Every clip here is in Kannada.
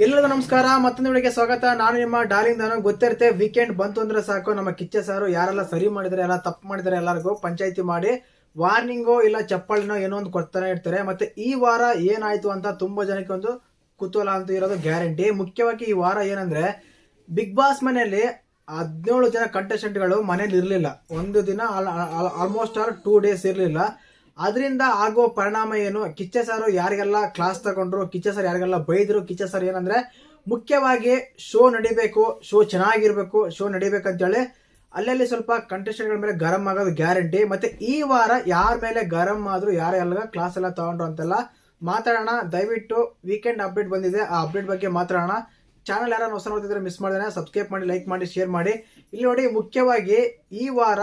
ಎಲ್ಲರಿಗೂ ನಮಸ್ಕಾರ, ಮತ್ತೊಂದು ವೇಳೆಗೆ ಸ್ವಾಗತ. ನಾನು ನಿಮ್ಮ ಡಾರ್ಲಿಂಗ್ ನಾನು ಗೊತ್ತಿರುತ್ತೆ ವೀಕೆಂಡ್ ಬಂತು ಅಂದ್ರೆ ಸಾಕು. ನಮ್ಮ ಕಿಚ್ಚ ಸಾರು ಯಾರೆಲ್ಲ ಸರಿ ಮಾಡಿದ್ರೆ ಎಲ್ಲ ತಪ್ಪು ಮಾಡಿದ್ರೆ ಎಲ್ಲರಿಗೂ ಪಂಚಾಯಿತಿ ಮಾಡಿ ವಾರ್ನಿಂಗೋ ಇಲ್ಲ ಚಪ್ಪಾಳಿನೋ ಏನೋ ಒಂದು ಕೊಡ್ತಾನೆ ಇರ್ತಾರೆ. ಮತ್ತೆ ಈ ವಾರ ಏನಾಯ್ತು ಅಂತ ತುಂಬಾ ಜನಕ್ಕೆ ಒಂದು ಕುತೂಹಲ ಅಂತ ಇರೋದು ಗ್ಯಾರಂಟಿ ಮುಖ್ಯವಾಗಿ ಈ ವಾರ ಏನಂದ್ರೆ ಬಿಗ್ ಬಾಸ್ ಮನೆಯಲ್ಲಿ ಹದಿನೇಳು ಜನ ಕಂಟೆಸ್ಟೆಂಟ್ಗಳು ಮನೇಲಿ ಇರಲಿಲ್ಲ. ಒಂದು ದಿನ ಆಲ್ಮೋಸ್ಟ್ ಆಲ್ ಟೂ ಡೇಸ್ ಇರಲಿಲ್ಲ. ಅದರಿಂದ ಆಗೋ ಪರಿಣಾಮ ಏನು? ಕಿಚ್ಚ ಸಾರು ಯಾರಿಗೆಲ್ಲ ಕ್ಲಾಸ್ ತಗೊಂಡ್ರು, ಕಿಚ್ಚ ಸರ್ ಯಾರಿಗೆಲ್ಲ ಬೈದ್ರು, ಕಿಚ್ಚ ಸರ್ ಏನಂದ್ರೆ ಮುಖ್ಯವಾಗಿ ಶೋ ನಡಿಬೇಕು ಶೋ ಚೆನ್ನಾಗಿರ್ಬೇಕು ಶೋ ನಡಿಬೇಕಂತೇಳಿ ಅಲ್ಲಲ್ಲಿ ಸ್ವಲ್ಪ ಕಂಟೆಸ್ಟೆಂಟ್ಗಳ ಮೇಲೆ ಗರಂ ಆಗೋದು ಗ್ಯಾರಂಟಿ ಮತ್ತೆ ಈ ವಾರ ಯಾರ ಮೇಲೆ ಗರಂ ಆದ್ರು ಯಾರೆಲ್ಲ ಕ್ಲಾಸ್ ಎಲ್ಲ ತಗೊಂಡ್ರು ಅಂತೆಲ್ಲ ಮಾತಾಡೋಣ. ದಯವಿಟ್ಟು ವೀಕೆಂಡ್ ಅಪ್ಡೇಟ್ ಬಂದಿದೆ. ಆ ಅಪ್ಡೇಟ್ ಬಗ್ಗೆ ಮಾತಾಡೋಣ. ಚಾನಲ್ ಯಾರು ಹೊಸ ನೋಡ್ತಿದ್ರೆ ಮಿಸ್ ಮಾಡಿದ್ರೆ ಸಬ್ಸ್ಕ್ರೈಬ್ ಮಾಡಿ ಲೈಕ್ ಮಾಡಿ ಶೇರ್ ಮಾಡಿ. ಇಲ್ಲಿ ನೋಡಿ ಮುಖ್ಯವಾಗಿ ಈ ವಾರ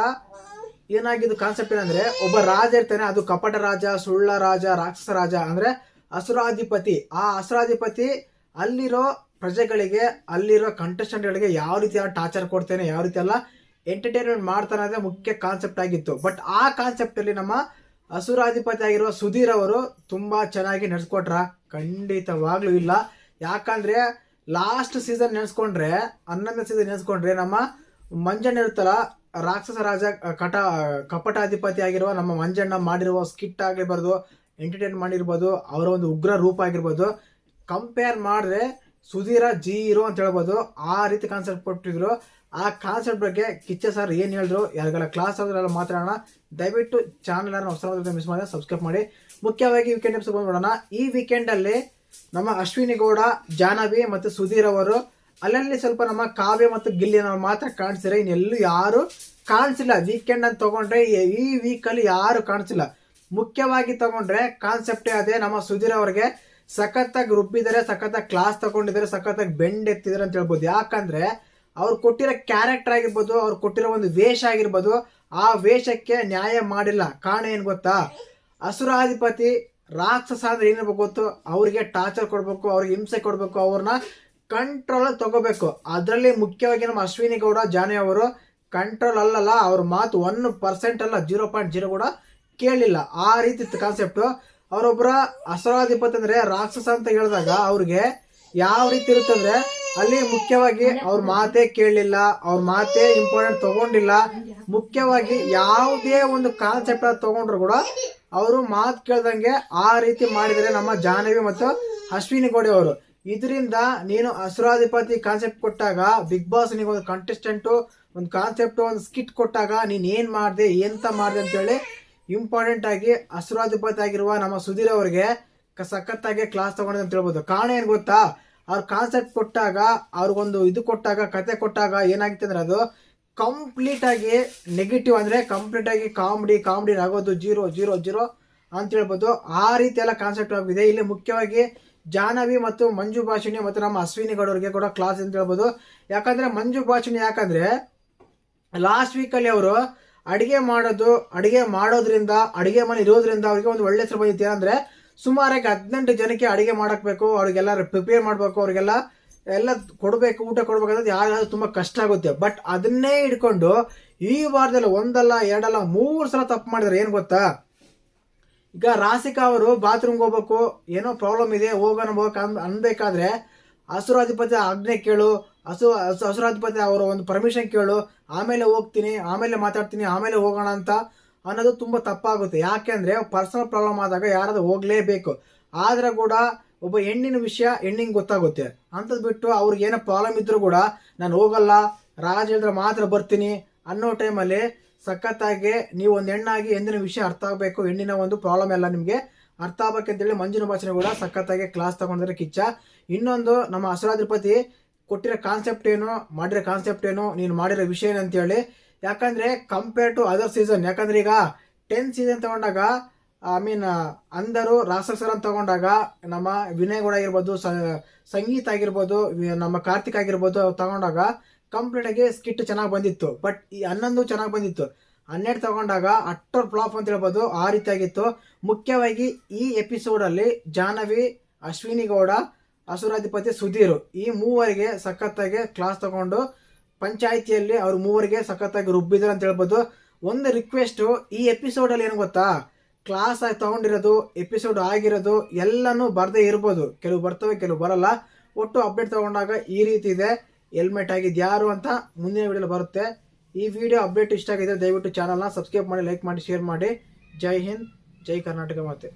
ಏನಾಗಿದ್ದು ಕಾನ್ಸೆಪ್ಟ್ ಏನಂದ್ರೆ, ಒಬ್ಬ ರಾಜ ಇರ್ತಾನೆ, ಅದು ಕಪಟ ರಾಜ, ಸುಳ್ಳ ರಾಜ, ರಾಕ್ಷಸ ರಾಜ. ಅಂದ್ರೆ ಅಸುರಾಧಿಪತಿ. ಆ ಅಸುರಾಧಿಪತಿ ಅಲ್ಲಿರೋ ಪ್ರಜೆಗಳಿಗೆ, ಅಲ್ಲಿರೋ ಕಂಟೆಸ್ಟೆಂಟ್ಗಳಿಗೆ ಯಾವ ರೀತಿ ಟಾರ್ಚರ್ ಕೊಡ್ತೇನೆ, ಯಾವ ರೀತಿ ಎಲ್ಲ ಎಂಟರ್ಟೈನ್ಮೆಂಟ್ ಮಾಡ್ತಾನೆ ಅಂದ್ರೆ ಮುಖ್ಯ ಕಾನ್ಸೆಪ್ಟ್ ಆಗಿತ್ತು. ಬಟ್ ಆ ಕಾನ್ಸೆಪ್ಟ್ ಅಲ್ಲಿ ನಮ್ಮ ಅಸುರಾಧಿಪತಿ ಆಗಿರುವ ಸುಧೀರ್ ಅವರು ತುಂಬಾ ಚೆನ್ನಾಗಿ ನಡೆಸ್ಕೊಟ್ರ. ಖಂಡಿತವಾಗ್ಲೂ ಇಲ್ಲ. ಯಾಕಂದ್ರೆ ಲಾಸ್ಟ್ ಸೀಸನ್ ನೆನೆಸ್ಕೊಂಡ್ರೆ, ಹನ್ನೊಂದನೇ ಸೀಸನ್ ನೆನೆಸ್ಕೊಂಡ್ರೆ ನಮ್ಮ ಮಂಜಣ್ಣ ಇರುತ್ತಲ್ಲ ರಾಕ್ಷಸ ರಾಜ ಕಟ, ಕಪಟಾಧಿಪತಿ ಆಗಿರುವ ನಮ್ಮ ಮಂಜಣ್ಣ ಮಾಡಿರುವ ಸ್ಕಿಟ್ ಆಗಿರ್ಬಾರ್ದು ಎಂಟರ್ಟೈನ್ ಮಾಡಿರ್ಬೋದು, ಅವರ ಒಂದು ಉಗ್ರ ರೂಪ ಆಗಿರ್ಬೋದು ಕಂಪೇರ್ ಮಾಡಿದ್ರೆ ಸುಧೀರ, ಜೀರೋ ಅಂತ ಹೇಳ್ಬೋದು, ಆ ರೀತಿ ಕಾನ್ಸೆಪ್ಟ್ ಕೊಟ್ಟಿದ್ರು. ಆ ಕಾನ್ಸೆಪ್ಟ್ ಬಗ್ಗೆ ಕಿಚ್ಚ ಸರ್ ಏನು ಹೇಳಿದ್ರು? ಯಾರಿಗೆಲ್ಲ ಕ್ಲಾಸ್ ಆಗೋದ್ರೆಲ್ಲ ಮಾತಾಡೋಣ. ದಯವಿಟ್ಟು ಚಾನಲ್ ಹೊಸ ಮಿಸ್ ಮಾಡಿದ್ರೆ ಸಬ್ಸ್ಕ್ರೈಬ್ ಮಾಡಿ. ಮುಖ್ಯವಾಗಿ ವೀಕೆಂಡ್ ಎಪಿಸೋಡ್ ಮಾಡೋಣ ಈ ವೀಕೆಂಡಲ್ಲಿ ನಮ್ಮ ಅಶ್ವಿನಿ ಗೌಡ ಜಾನವಿ ಮತ್ತು ಸುಧೀರ್ ಅವರು ಅಲ್ಲಲ್ಲಿ ಸ್ವಲ್ಪ ನಮ್ಮ ಕಾವ್ಯ ಮತ್ತು ಗಿಲ್ಲಿ ನಾವು ಮಾತ್ರ ಕಾಣಿಸಿಲ್ಲ. ಇನ್ನೆಲ್ಲೂ ಯಾರು ಕಾಣಿಸಿಲ್ಲ. ವೀಕೆಂಡ್ ಅಂತ ತಗೊಂಡ್ರೆ ಈ- ವೀಕಲ್ಲಿ ಯಾರು ಕಾಣಿಸಿಲ್ಲ. ಮುಖ್ಯವಾಗಿ ತಗೊಂಡ್ರೆ ಕಾನ್ಸೆಪ್ಟೇ ಅದೇ ನಮ್ಮ ಸುಧೀರ್ ಅವ್ರಿಗೆ ಸಖತ್ತಾಗಿ ರುಬ್ಬಿದ್ದಾರೆ, ಸಖತ್ತಾಗಿ ಕ್ಲಾಸ್ ತಗೊಂಡಿದ್ದಾರೆ, ಸಖತ್ತಾಗಿ ಬೆಂಡ್ ಎತ್ತಿದ್ದಾರೆ ಅಂತ ಹೇಳ್ಬೋದು. ಯಾಕಂದ್ರೆ ಅವ್ರು ಕೊಟ್ಟಿರೋ ಕ್ಯಾರೆಕ್ಟರ್ ಆಗಿರ್ಬೋದು, ಅವ್ರು ಕೊಟ್ಟಿರೋ ಒಂದು ವೇಷ ಆಗಿರ್ಬೋದು, ಆ ವೇಷಕ್ಕೆ ನ್ಯಾಯ ಮಾಡಿಲ್ಲ. ಕಾರಣ ಏನು ಗೊತ್ತಾ? ಅಸುರಾಧಿಪತಿ ರಾಕ್ಷಸ ಅಂದ್ರೆ ಏನಿರ್ಬೇಕು ಗೊತ್ತು? ಅವ್ರಿಗೆ ಟಾರ್ಚರ್ ಕೊಡಬೇಕು, ಅವ್ರಿಗೆ ಹಿಂಸೆ ಕೊಡಬೇಕು, ಅವ್ರನ್ನ ಕಂಟ್ರೋಲ್ ತಗೋಬೇಕು. ಅದರಲ್ಲಿ ಮುಖ್ಯವಾಗಿ ನಮ್ಮ ಅಶ್ವಿನಿ ಗೌಡ ಜಾನಿ ಅವರು ಕಂಟ್ರೋಲ್ ಅಲ್ಲಲ್ಲ, ಅವ್ರ ಮಾತು ಒನ್ ಪರ್ಸೆಂಟ್ ಅಲ್ಲ ಜೀರೋ ಪಾಯಿಂಟ್ ಜೀರೋ ಕೂಡ ಕೇಳಿಲ್ಲ. ಆ ರೀತಿ ಕಾನ್ಸೆಪ್ಟ್ ಅವರೊಬ್ಬರ ಅಸರಾಧಿಪತಿ ಅಂದ್ರೆ ರಾಕ್ಷಸ ಅಂತ ಹೇಳಿದಾಗ ಅವ್ರಿಗೆ ಯಾವ ರೀತಿ ಇರುತ್ತಂದ್ರೆ ಅಲ್ಲಿ ಮುಖ್ಯವಾಗಿ ಅವ್ರ ಮಾತೇ ಕೇಳಲಿಲ್ಲ ಅವ್ರ ಮಾತೇ ಇಂಪಾರ್ಟೆಂಟ್ ತಗೊಂಡಿಲ್ಲ. ಮುಖ್ಯವಾಗಿ ಯಾವುದೇ ಒಂದು ಕಾನ್ಸೆಪ್ಟ್ ತಗೊಂಡ್ರು ಕೂಡ ಅವರು ಮಾತು ಕೇಳ್ದಂಗೆ ಆ ರೀತಿ ಮಾಡಿದರೆ ನಮ್ಮ ಜಾಹ್ನವಿ ಮತ್ತು ಅಶ್ವಿನಿ ಗೌಡಿ ಅವರು. ಇದರಿಂದ ನೀನು ಅಸುರಾಧಿಪತಿ ಕಾನ್ಸೆಪ್ಟ್ ಕೊಟ್ಟಾಗ ಬಿಗ್ ಬಾಸ್ ನಿಮಗೆ ಒಂದು ಕಂಟೆಸ್ಟೆಂಟು ಒಂದು ಕಾನ್ಸೆಪ್ಟ್ ಒಂದು ಸ್ಕಿಟ್ ಕೊಟ್ಟಾಗ ನೀನು ಏನು ಮಾಡಿದೆ, ಎಂತ ಮಾಡಿದೆ ಅಂತೇಳಿ ಇಂಪಾರ್ಟೆಂಟ್ ಆಗಿ ಅಸುರಾಧಿಪತಿ ಆಗಿರುವ ನಮ್ಮ ಸುಧೀರ್ ಅವರಿಗೆ ಸಖತ್ತಾಗಿ ಕ್ಲಾಸ್ ತಗೊಂಡಿದೆ ಅಂತ ಹೇಳ್ಬೋದು. ಕಾರಣ ಏನು ಗೊತ್ತಾ? ಅವ್ರ ಕಾನ್ಸೆಪ್ಟ್ ಕೊಟ್ಟಾಗ, ಅವ್ರಿಗೊಂದು ಇದು ಕೊಟ್ಟಾಗ, ಕತೆ ಕೊಟ್ಟಾಗ ಏನಾಗಿತ್ತು ಅಂದ್ರೆ ಅದು ಕಂಪ್ಲೀಟ್ ಆಗಿ ನೆಗೆಟಿವ್ ಅಂದ್ರೆ ಕಂಪ್ಲೀಟ್ ಆಗಿ ಕಾಮಿಡಿ ಕಾಮಿಡಿ ಆಗೋದು ಜೀರೋ ಜೀರೋ ಜೀರೋ ಅಂತ ಹೇಳ್ಬೋದು. ಆ ರೀತಿ ಎಲ್ಲ ಕಾನ್ಸೆಪ್ಟ್ ಆಗಿದೆ. ಇಲ್ಲಿ ಮುಖ್ಯವಾಗಿ ಜಾಹ್ನವಿ ಮತ್ತು ಮಂಜು ಭಾಷಿಣಿ ಮತ್ತು ನಮ್ಮ ಅಶ್ವಿನಿ ಗೌಡರಿಗೆ ಕೂಡ ಕ್ಲಾಸ್ ಅಂತ ಹೇಳ್ಬೋದು. ಯಾಕಂದ್ರೆ ಮಂಜು ಭಾಷಿಣಿ ಯಾಕಂದ್ರೆ ಲಾಸ್ಟ್ ವೀಕಲ್ಲಿ ಅವರು ಅಡಿಗೆ ಮಾಡೋದು, ಅಡಿಗೆ ಮಾಡೋದ್ರಿಂದ, ಅಡಿಗೆ ಮನೆ ಇರೋದ್ರಿಂದ ಅವ್ರಿಗೆ ಒಂದು ಒಳ್ಳೆ ಹೆಸರು ಬಂದಿತ್ತು. ಏನಂದ್ರೆ ಸುಮಾರಾಗಿ ಹದಿನೆಂಟು ಜನಕ್ಕೆ ಅಡಿಗೆ ಮಾಡಕ್ಬೇಕು ಅವ್ರಿಗೆಲ್ಲ ಪ್ರಿಪೇರ್ ಮಾಡಬೇಕು, ಅವ್ರಿಗೆಲ್ಲ ಎಲ್ಲ ಕೊಡಬೇಕು, ಊಟ ಕೊಡ್ಬೇಕಂದ್ರೆ ಯಾರಾದ್ರೂ ತುಂಬಾ ಕಷ್ಟ ಆಗುತ್ತೆ. ಬಟ್ ಅದನ್ನೇ ಇಟ್ಕೊಂಡು ಈ ವಾರದಲ್ಲಿ ಒಂದಲ್ಲ, ಎರಡಲ್ಲ, ಮೂರು ಸಲ ತಪ್ಪು ಮಾಡಿದ್ರೆ ಏನು ಗೊತ್ತಾ? ಈಗ ರಾಸಿಕಾ ಅವರು ಬಾತ್ರೂಮ್ಗೆ ಹೋಗ್ಬೇಕು, ಏನೋ ಪ್ರಾಬ್ಲಮ್ ಇದೆ ಹೋಗೋಣ ಹೋಗಕ್ಕೆ ಅನ್, ಅನ್ಬೇಕಾದ್ರೆ ಹಸುರಾಧಿಪತಿ ಆಜ್ಞೆ ಕೇಳು, ಹಸು ಹಸು ಹಸುರಾಧಿಪತಿ ಅವರ ಒಂದು ಪರ್ಮಿಷನ್ ಕೇಳು, ಆಮೇಲೆ ಹೋಗ್ತೀನಿ, ಆಮೇಲೆ ಮಾತಾಡ್ತೀನಿ, ಆಮೇಲೆ ಹೋಗೋಣ ಅಂತ ಅನ್ನೋದು ತುಂಬ ತಪ್ಪಾಗುತ್ತೆ. ಯಾಕೆಂದ್ರೆ ಪರ್ಸನಲ್ ಪ್ರಾಬ್ಲಮ್ ಆದಾಗ ಯಾರಾದ್ರೂ ಹೋಗಲೇಬೇಕು. ಆದರೆ ಕೂಡ ಒಬ್ಬ ಹೆಣ್ಣಿನ ವಿಷಯ ಹೆಣ್ಣಿಗೆ ಗೊತ್ತಾಗುತ್ತೆ. ಅಂಥದ್ದು ಬಿಟ್ಟು ಅವ್ರಿಗೆ ಏನೋ ಪ್ರಾಬ್ಲಮ್ ಇದ್ದರೂ ಕೂಡ, ನಾನು ಹೋಗಲ್ಲ, ರಾಜ ಹೇಳಿದ್ರೆ ಮಾತ್ರ ಬರ್ತೀನಿ ಅನ್ನೋ ಟೈಮಲ್ಲಿ ಸಖತ್ತಾಗಿ ನೀವು ಒಂದು ಹೆಣ್ಣಾಗಿ ಎಂದಿನ ವಿಷಯ ಅರ್ಥ ಆಗಬೇಕು, ಹೆಣ್ಣಿನ ಒಂದು ಪ್ರಾಬ್ಲಮ್ ಎಲ್ಲ ನಿಮಗೆ ಅರ್ಥ ಆಗ್ಬೇಕಂತೇಳಿ ಮಂಜುನ ಭಾಷೆ ಕೂಡ ಸಖತ್ತಾಗಿ ಕ್ಲಾಸ್ ತಗೊಂಡಿದ್ರೆ ಕಿಚ್ಚ. ಇನ್ನೊಂದು ನಮ್ಮ ಅಸರಾಧಿಪತಿ ಕೊಟ್ಟಿರೋ ಕಾನ್ಸೆಪ್ಟ್ ಏನು, ಮಾಡಿರೋ ಕಾನ್ಸೆಪ್ಟ್ ಏನು, ನೀನು ಮಾಡಿರೋ ವಿಷಯ ಏನು ಅಂತೇಳಿ. ಯಾಕಂದರೆ ಕಂಪೇರ್ ಟು ಅದರ್ ಸೀಸನ್ ಯಾಕಂದ್ರೆ ಈಗ ಟೆನ್ ಸೀಸನ್ ತಗೊಂಡಾಗ ಐ ಮೀನ್ ಅಂದರು ರಾಸಸರನ್ನು ತಗೊಂಡಾಗ ನಮ್ಮ ವಿನಯ್ ಗೌಡ ಆಗಿರ್ಬೋದು ಸಂಗೀತ ಆಗಿರ್ಬೋದು ನಮ್ಮ ಕಾರ್ತಿಕ್ ಆಗಿರ್ಬೋದು ತಗೊಂಡಾಗ ಕಂಪ್ಲೀಟ್ ಆಗಿ ಸ್ಕಿಟ್ ಚೆನ್ನಾಗಿ ಬಂದಿತ್ತು. ಬಟ್ ಈ ಹನ್ನೊಂದು ಚೆನ್ನಾಗಿ ಬಂದಿತ್ತು. ಹನ್ನೆರಡು ತಗೊಂಡಾಗ ಅಟ್ಟರ್ ಫ್ಲಾಪ್ ಅಂತ ಹೇಳ್ಬೋದು, ಆ ರೀತಿಯಾಗಿತ್ತು. ಮುಖ್ಯವಾಗಿ ಈ ಎಪಿಸೋಡ್ ಅಲ್ಲಿ ಜಾಹ್ನವಿ, ಅಶ್ವಿನಿ ಗೌಡ, ಅಸುರಾಧಿಪತಿ ಸುಧೀರ್ ಈ ಮೂವರಿಗೆ ಸಖತ್ತಾಗಿ ಕ್ಲಾಸ್ ತಗೊಂಡು ಪಂಚಾಯಿತಿಯಲ್ಲಿ ಅವ್ರ ಮೂವರಿಗೆ ಸಖತ್ತಾಗಿ ರುಬ್ಬಿದ್ರು ಅಂತ ಹೇಳ್ಬೋದು. ಒಂದು ರಿಕ್ವೆಸ್ಟ್ ಈ ಎಪಿಸೋಡ್ ಅಲ್ಲಿ ಏನು ಗೊತ್ತಾ? ಕ್ಲಾಸ್ ಆಗಿ ತಗೊಂಡಿರೋದು ಎಪಿಸೋಡ್ ಆಗಿರೋದು ಎಲ್ಲನೂ ಬರ್ದೇ ಇರ್ಬೋದು. ಕೆಲವು ಬರ್ತವೆ, ಕೆಲವು ಬರಲ್ಲ. ಒಟ್ಟು ಅಪ್ಡೇಟ್ ತಗೊಂಡಾಗ ಈ ರೀತಿ ಇದೆ. ಹೆಲ್ಮೆಟ್ ಆಗಿದ್ದು ಯಾರು ಅಂತ ಮುಂದಿನ ವಿಡಿಯೋಲಿ ಬರುತ್ತೆ. ಈ ವಿಡಿಯೋ ಅಪ್ಡೇಟ್ ಇಷ್ಟ ಆಗಿದ್ರೆ ದಯವಿಟ್ಟು ಚಾನಲ್ನ ಸಬ್ಸ್ಕ್ರೈಬ್ ಮಾಡಿ ಲೈಕ್ ಮಾಡಿ ಶೇರ್ ಮಾಡಿ. ಜೈ ಹಿಂದ್, ಜೈ ಕರ್ನಾಟಕ ಮಾತೆ.